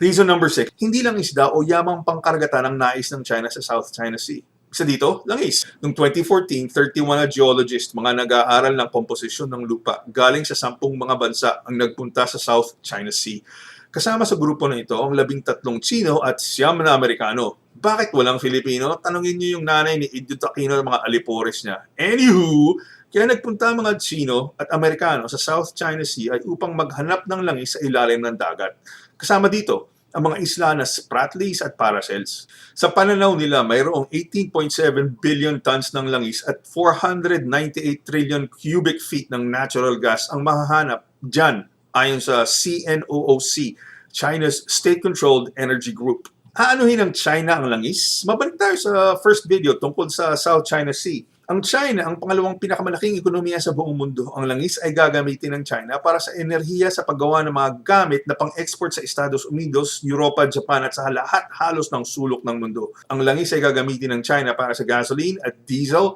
Reason number 6, hindi lang isda o yamang pangkaragatan ang nais ng China sa South China Sea. Isa dito, langis. Noong 2014, 31 na geologist, mga nag-aaral ng komposisyon ng lupa, galing sa sampung mga bansa ang nagpunta sa South China Sea. Kasama sa grupo na ito ang labing tatlong Chino at siyam na Amerikano. Bakit walang Filipino? Tanungin niyo yung nanay ni Idyot Aquino ng mga alipores niya. Anywho, kaya nagpunta mga Chino at Amerikano sa South China Sea ay upang maghanap ng langis sa ilalim ng dagat. Kasama dito, ang mga isla na Spratlys at Paracels. Sa pananaw nila, mayroong 18.7 billion tons ng langis at 498 trillion cubic feet ng natural gas ang mahahanap dyan ayon sa CNOOC, China's state-controlled energy group. Aanuhin ng China ang langis? Mabalik tayo sa first video tungkol sa South China Sea. Ang China, ang pangalawang pinakamalaking ekonomiya sa buong mundo, ang langis ay gagamitin ng China para sa enerhiya sa paggawa ng mga gamit na pang-export sa Estados Unidos, Europa, Japan at sa lahat halos ng sulok ng mundo. Ang langis ay gagamitin ng China para sa gasoline at diesel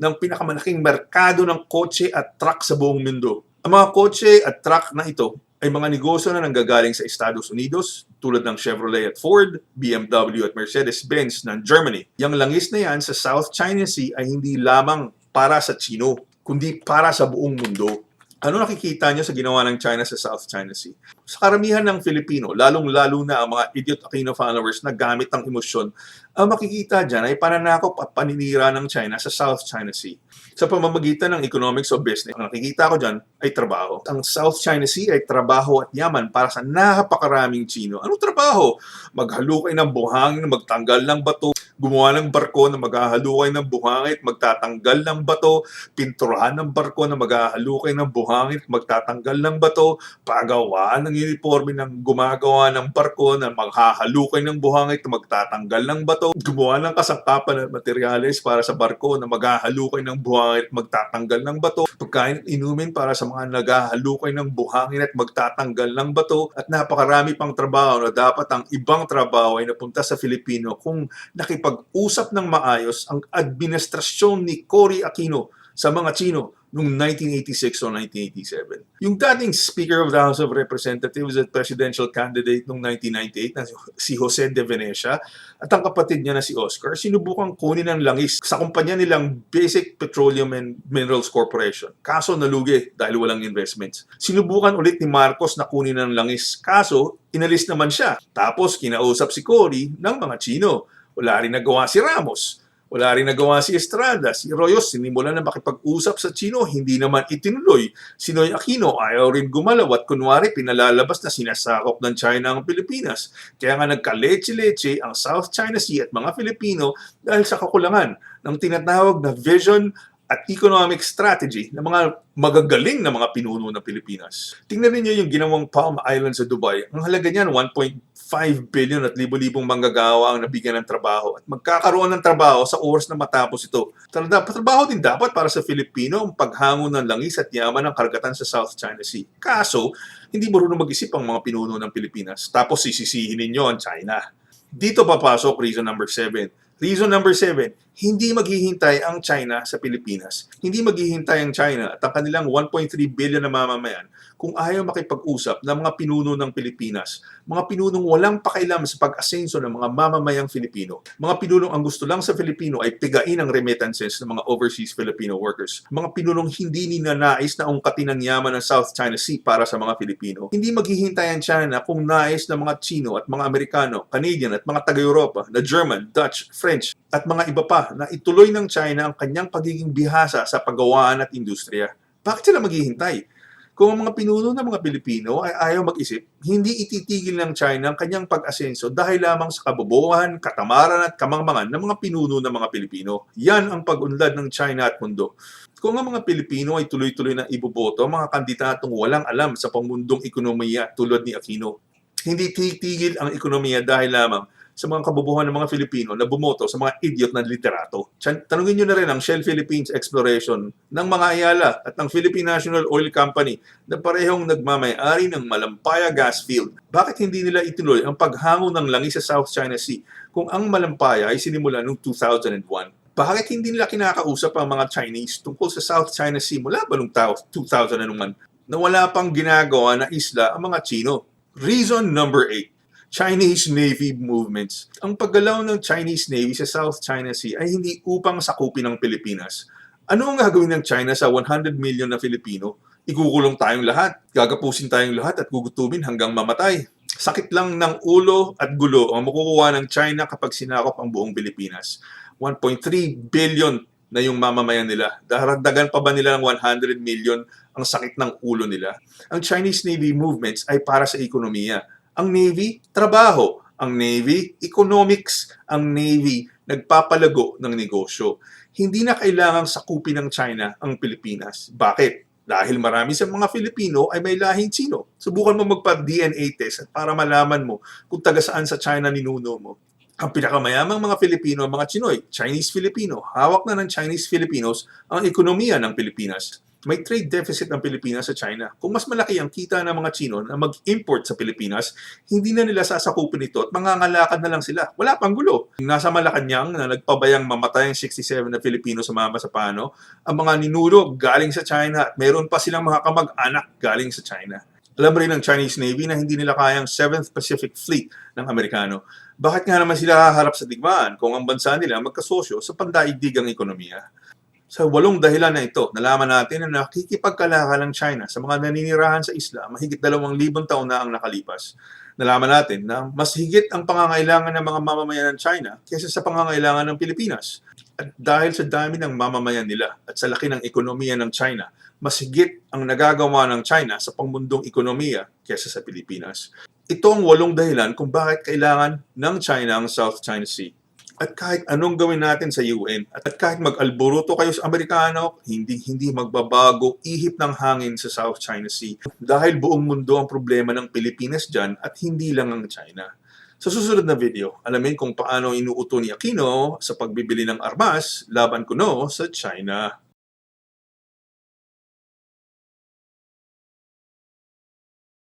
ng pinakamalaking merkado ng kotse at truck sa buong mundo. Ang mga kotse at truck na ito ay mga negosyo na nanggagaling sa Estados Unidos tulad ng Chevrolet at Ford, BMW at Mercedes-Benz ng Germany. Yang langis na yan sa South China Sea ay hindi lamang para sa Chino, kundi para sa buong mundo. Ano nakikita nyo sa ginawa ng China sa South China Sea? Sa karamihan ng Filipino, lalong-lalo na ang mga Idiot Aquino followers na gamit ng emosyon, ang makikita dyan ay pananakop at paninira ng China sa South China Sea. Sa pamamagitan ng economics o business, ang nakikita ko dyan ay trabaho. Ang South China Sea ay trabaho at yaman para sa napakaraming Chino. Anong trabaho? Maghalukay ng buhangin, magtanggal ng bato, gumawa ng barko na maghahalukay ng buhangin at magtatanggal ng bato, pinturahan ng barko na maghahalukay ng buhangin at magtatanggal ng bato, pagawaan ng uniforme ng gumagawa ng barko na maghahalukay ng buhangin at magtatanggal ng bato, gumawa ng kasangkapan at materyales para sa barko na maghahalukay ng buhangin at magtatanggal ng bato, pagkain at inumin para sa mga naghahalukay ng buhangin at magtatanggal ng bato, at napakarami pang trabaho na dapat ang ibang trabaho ay napunta sa Filipino kung nakipag-usap ng maayos ang administrasyon ni Cory Aquino sa mga Chino noong 1986 o 1987. Yung dating Speaker of the House of Representatives at presidential candidate noong 1998 na si Jose de Venecia at ang kapatid niya na si Oscar, sinubukang kunin ng langis sa kumpanya nilang Basic Petroleum and Minerals Corporation. Kaso nalugi dahil walang investments. Sinubukan ulit ni Marcos na kunin ng langis. Kaso inalis naman siya. Tapos kinausap si Cory ng mga Chino. Wala rin nagawa si Ramos. Wala rin nagawa si Estrada. Si Royos, sinimulan na makipag-usap sa Chino, hindi naman itinuloy. Si Noy Aquino, ayaw rin gumalaw at kunwari pinalalabas na sinasakop ng China ang Pilipinas. Kaya nga nagka-leche-leche ang South China Sea at mga Filipino dahil sa kakulangan ng tinatawag na vision at economic strategy ng mga magagaling na mga pinuno ng Pilipinas. Tingnan niyo yung ginawang Palm Island sa Dubai. Ang halaga niyan, 1.5 billion at libo-libong manggagawa ang nabigyan ng trabaho at magkakaroon ng trabaho sa oras na matapos ito. Tra- Trabaho din dapat para sa Filipino ang paghango ng langis at yaman ng karagatan sa South China Sea. Kaso, hindi marunong mag-isip ang mga pinuno ng Pilipinas. Tapos sisisihin ninyo ang China. Dito papasok reason number 7. Reason number 7, hindi maghihintay ang China sa Pilipinas. Hindi maghihintay ang China at ang kanilang 1.3 billion na mamamayan kung ayaw makipag-usap ng mga pinuno ng Pilipinas. Mga pinunong walang pakialam sa pag-asenso ng mga mamamayang Filipino. Mga pinunong ang gusto lang sa Filipino ay pigain ang remittances ng mga overseas Filipino workers. Mga pinunong hindi ninanais na ungkatin ang yaman ng South China Sea para sa mga Filipino. Hindi maghihintay ang China kung nais ng mga Chino at mga Amerikano, Canadian at mga taga-Europa na German, Dutch, French at mga iba pa na ituloy ng China ang kanyang pagiging bihasa sa paggawaan at industriya. Bakit sila maghihintay? Kung ang mga pinuno ng mga Pilipino ay ayaw mag-isip, hindi ititigil ng China ang kanyang pag-asenso dahil lamang sa kabobohan, katamaran at kamangmangan ng mga pinuno ng mga Pilipino. Yan ang pag-unlad ng China at mundo. Kung ang mga Pilipino ay tuloy-tuloy na iboboto, mga kandidatong walang alam sa pamundong ekonomiya tulad ni Aquino, hindi titigil ang ekonomiya dahil lamang sa mga kabubuhan ng mga Filipino na bumoto sa mga idiot na literato. Tanungin nyo na rin ang Shell Philippines Exploration ng mga Ayala at ng Philippine National Oil Company na parehong nagmamayari ng Malampaya Gas Field. Bakit hindi nila ituloy ang paghango ng langis sa South China Sea kung ang Malampaya ay sinimula noong 2001? Bakit hindi nila kinakausap ang mga Chinese tungkol sa South China Sea mula ba noong tao- 2001 na wala pang ginagawa na isla ang mga Chino? Reason number 8 Chinese Navy movements. Ang paggalaw ng Chinese Navy sa South China Sea ay hindi upang sakupin ang Pilipinas. Ano ang gagawin ng China sa 100 million na Filipino? Ikukulong tayong lahat, gagapusin tayong lahat at gugutumin hanggang mamatay. Sakit lang ng ulo at gulo ang makukuha ng China kapag sinakop ang buong Pilipinas. 1.3 billion na yung mamamayan nila. Daragdagan pa ba nila ng 100 million ang sakit ng ulo nila? Ang Chinese Navy movements ay para sa ekonomiya. Ang Navy, trabaho. Ang Navy, economics. Ang Navy, nagpapalago ng negosyo. Hindi na kailangang sakupin ng China ang Pilipinas. Bakit? Dahil marami sa mga Filipino ay may lahing Sino. Subukan mo magpa-DNA test para malaman mo kung taga saan sa China ninuno mo. Ang pinakamayamang mga Filipino, ang mga Chinoy, Chinese Filipino, hawak na ng Chinese Filipinos ang ekonomiya ng Pilipinas. May trade deficit ng Pilipinas sa China. Kung mas malaki ang kita ng mga Chino na mag-import sa Pilipinas, hindi na nila sasakupin ito at mangangalakad na lang sila. Wala pang gulo. Nasa Malacanang na nagpabayang mamatay ang 67 na Filipino sa mama sa pano, ang mga ninuro galing sa China at meron pa silang mga kamag-anak galing sa China. Alam rin ng Chinese Navy na hindi nila kayang 7th Pacific Fleet ng Amerikano. Bakit nga naman sila haharap sa digmaan kung ang bansa nila magkasosyo sa pandaigdigang ekonomiya? Sa walong dahilan na ito, nalaman natin na nakikipagkalaka ng China sa mga naninirahan sa isla mahigit dalawang libong taon na ang nakalipas. Nalaman natin na mas higit ang pangangailangan ng mga mamamayan ng China kaysa sa pangangailangan ng Pilipinas. At dahil sa dami ng mamamayan nila at sa laki ng ekonomiya ng China, mas higit ang nagagawa ng China sa pangmundong ekonomiya kaysa sa Pilipinas. Ito ang walong dahilan kung bakit kailangan ng China ang South China Sea. At kahit anong gawin natin sa UN, at kahit mag-alboruto kayo sa Amerikano, hindi hindi magbabago ihip ng hangin sa South China Sea. Dahil buong mundo ang problema ng Pilipinas dyan at hindi lang ang China. Sa susunod na video, alamin kung paano inuuto ni Aquino sa pagbibili ng armas laban kuno sa China.